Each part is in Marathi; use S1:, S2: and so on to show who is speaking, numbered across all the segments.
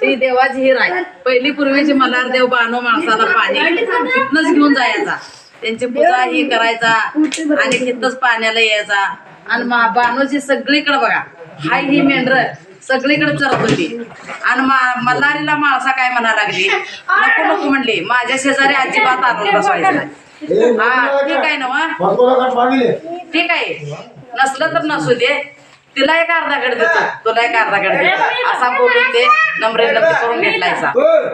S1: ती देवाची हिर आहे. पहिली पूर्वीची मल्हार देव बानो माणसाला पाणी. तिथनच घेऊन जायचा. त्यांची पूजा ही करायचा आणि तिथंच पाण्याला यायचा. आणि मा- बानोची सगळीकडे बघा हाय ही मेंढर सगळीकडे चरत होती. आणि मा- मल्हारीला माळसा काय म्हणा लागली? नको नको म्हणली. माझ्या शेजारी अजिबात आणून बसवायचं. हा ठीक आहे ना वा? ठीक आहे. नसलं तर नसू दे. तिला एक अर्धा गड देतो. तुला एक अर्धा गड देतो. असा बोलून ते नम्रे नम्र करून घेतलायचा.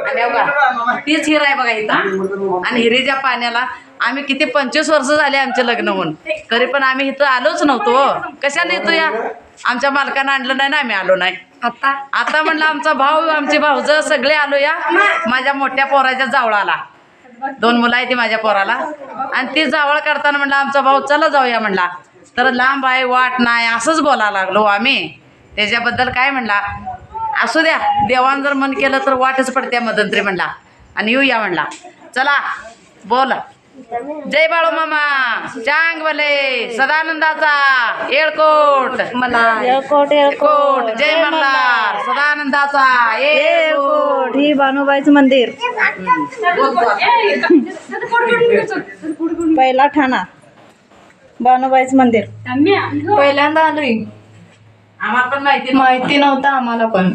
S1: आणि का तीच हिर आहे बघा इथं. आणि हिरीच्या पाण्याला आम्ही किती पंचवीस वर्ष झाले आमचे लग्न होऊन. तरी पण आम्ही इथं आलोच नव्हतो. हो. कशाला येतो या? आमच्या मालकानं आणलं नाही ना आम्ही आलो नाही. आता? आता म्हणलं आमचा भाऊ आमचे भाऊज सगळे आलो या. माझ्या मोठ्या पोराच्या जावळाला. दोन मुलं आहे ती माझ्या पोराला. आणि ती जावळ करताना म्हणलं आमचा भाऊ चला जाऊया म्हणला. तर लांब आहे वाट नाही असंच बोलायला लागलो आम्ही. त्याच्याबद्दल काय म्हणला? असू द्या देवान जर मन केलं तर वाटच पडत्या मदंत्री म्हणला. आणि येऊया म्हणला. चला बोल. जय बाळू मामा चांग भले सदानंदाचा येळकोट. मला
S2: येळकोट
S1: येळकोट. जय मल्हार सदानंदाचा येळकोट.
S2: ही बानुबाईचं मंदिर. पहिला ठाणा. बानुबाईचं मंदिर. पहिल्यांदा आलोय.
S1: आम्हाला पण माहिती
S2: माहिती नव्हतं आम्हाला पण.